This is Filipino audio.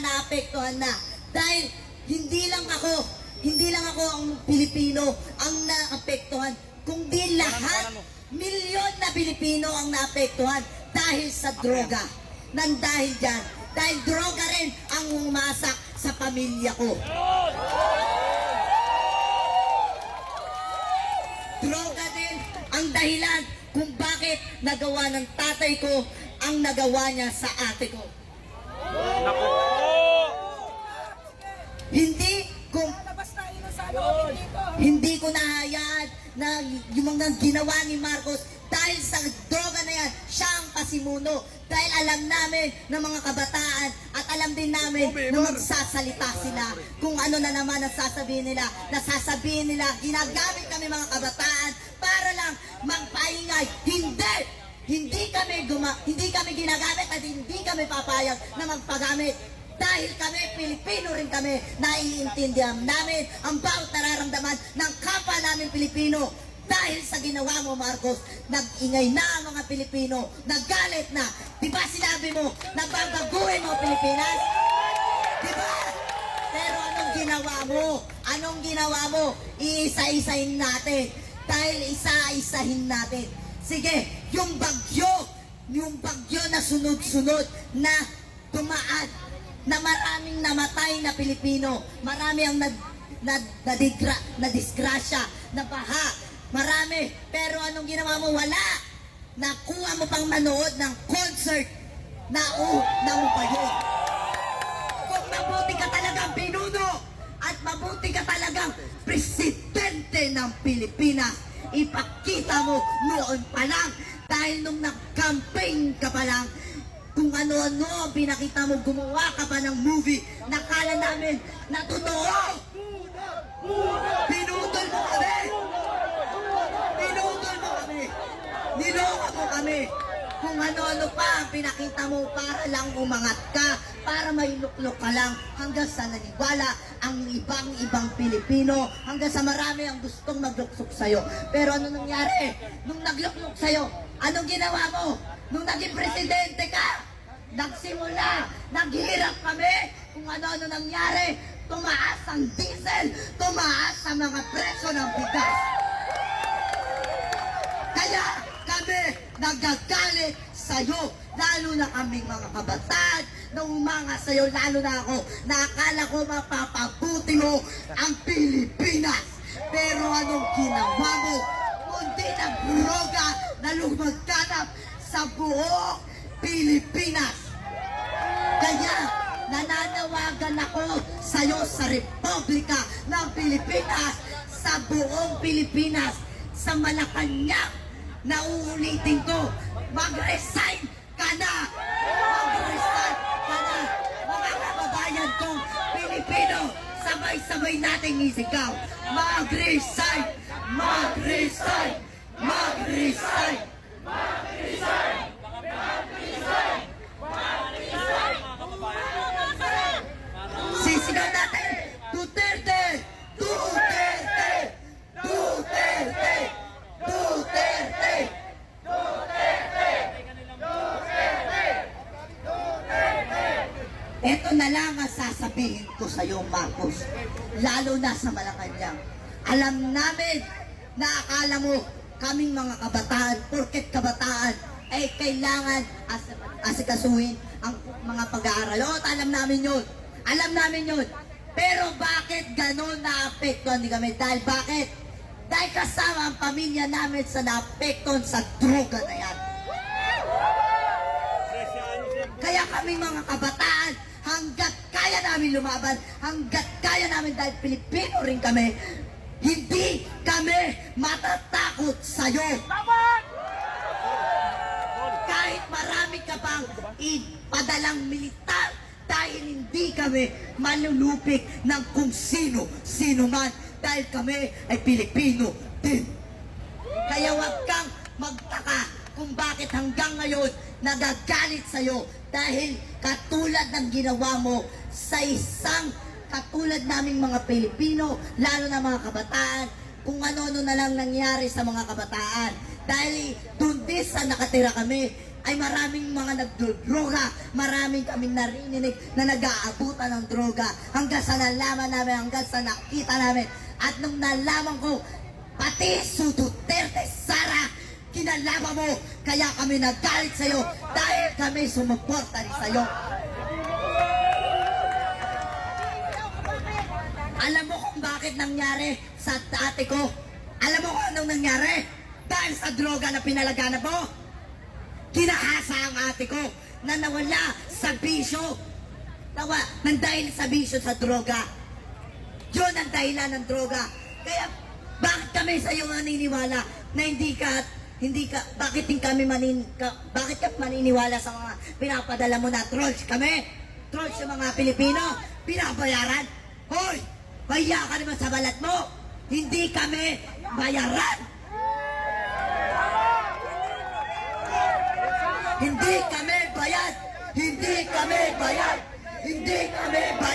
naapektuhan na. Dahil hindi lang ako, hindi lang ako ang Pilipino ang naapektuhan, kundi lahat, milyon na Pilipino ang naapektuhan dahil sa droga. Nang dahil dyan, dahil droga rin ang umasak sa pamilya ko. Droga din ang dahilan kung bakit nagawa ng tatay ko ang nagawa niya sa ate ko. Naku hindi ko nahayaan na yung mga ginawa ni Marcos dahil sa droga na yan, siya ang pasimuno. Dahil alam namin ng mga kabataan at alam din namin na magsasalita sila kung ano na naman ang sasabihin nila. Nasasabihin nila, ginagamit kami mga kabataan para lang magpaingay. Hindi! Hindi kami guma hindi kami ginagamit at hindi kami papayag na magpagamit. Dahil kami, Pilipino rin kami, naiintindihan namin ang bawat nararamdaman ng kapwa namin Pilipino. Dahil sa ginawa mo, Marcos, nag-ingay na ang mga Pilipino, naggalit na. Di ba sinabi mo, nababaguhin mo Pilipinas? Di ba? Pero anong ginawa mo? Anong ginawa mo? Iisa-isahin natin. Dahil isa-isahin natin. Sige, yung bagyo, yung bagyo na sunod-sunod na tumaan, na maraming namatay na Pilipino, marami ang nag, na, nadigra, na disgrasya, na baha, marami. Pero anong ginawa mo? Wala. Nakuha mo pang manood ng concert na uh, na yun. Kung mabuti ka talagang pinuno at mabuti ka talagang presidente ng Pilipinas, ipakita mo noon pa lang dahil nung nag-campaign ka pa lang, kung ano-ano ang pinakita mo, gumawa ka pa ng movie, nakala namin na totoo! Pinutol mo kami! Pinutol mo kami! Niloko mo kami! Kung ano-ano pa ang pinakita mo para lang umangat ka, para mailuklok ka lang hanggang sa naniwala ang ibang-ibang Pilipino, hanggang sa marami ang gustong magluksok sa'yo. Pero ano nangyari? Nung nagluklok sa'yo, anong ginawa mo? Nung naging presidente ka, nagsimula, naghirap kami kung ano-ano nangyari. Tumaas ang diesel, tumaas ang mga presyo ng bigas. Kaya kami nagagalit sa'yo, lalo na kaming mga kabataan, na umanga sa'yo, lalo na ako, na akala ko mapapabuti mo ang Pilipinas. Pero anong ginawa mo? Kundi ng droga na lumagkanap sa buong Pilipinas. Kaya, nananawagan ako sa'yo sa Republika ng Pilipinas, sa buong Pilipinas, sa Malacanang, na uulitin ko, mag-resign ka na! Mag-resign ka na! Mga kababayan kong Pilipino, sabay-sabay nating isigaw, mag-resign! Mag-resign! Mag-resign! Sisigaw natin! Duterte! Duterte! Duterte! Duterte! Ito na lang ang sasabihin ko sa iyo, Marcos. Lalo na sa Malacanang. Alam namin na akala mo kaming mga kabataan, porket kabataan, ay kailangan as asikasuhin ang mga pag-aaral. Oo, alam namin yun. Alam namin yun. Pero bakit ganon naapektuhan ni kami? Dahil bakit? Dahil kasama ang pamilya namin sa naapektuhan sa droga na yan. Kaya kami mga kabataan, kaya namin lumaban, hanggat kaya namin dahil Pilipino rin kami, hindi kami matatakot sa'yo. Kahit marami ka pang ipadalang militar, dahil hindi kami manulupik ng kung sino, sino man, dahil kami ay Pilipino din. Kaya wag kang magtaka kung bakit hanggang ngayon nagagalit sa'yo dahil katulad ng ginawa mo sa isang katulad naming mga Pilipino, lalo na mga kabataan, kung ano-ano na lang nangyari sa mga kabataan. Dahil doon din sa nakatira kami, ay maraming mga nagdodroga, maraming kaming narinig na nag-aabutan ng droga hanggang sa nalaman namin, hanggang sa nakita namin. At nung nalaman ko, pati su Duterte, Sara, kinalaban mo, kaya kami nagalit sa'yo dahil kami sumuporta rin sa'yo. Alam mo kung bakit nangyari sa ate ko? Alam mo kung anong nangyari? Dahil sa droga na pinalaganap mo? Kinahasa ang ate ko na nawala sa bisyo. Nawa, nang dahil sa bisyo sa droga. Yun ang dahilan ng droga. Kaya, bakit kami sa iyo naniniwala na hindi ka, hindi ka, bakit din kami manin, ka, bakit ka maniniwala sa mga pinapadala mo na trolls kami? Trolls yung mga Pilipino, pinabayaran. Hoy, baya ka naman sa balat mo. Hindi kami bayaran. Hindi kami bayad. Hindi kami bayad. Hindi kami bayad.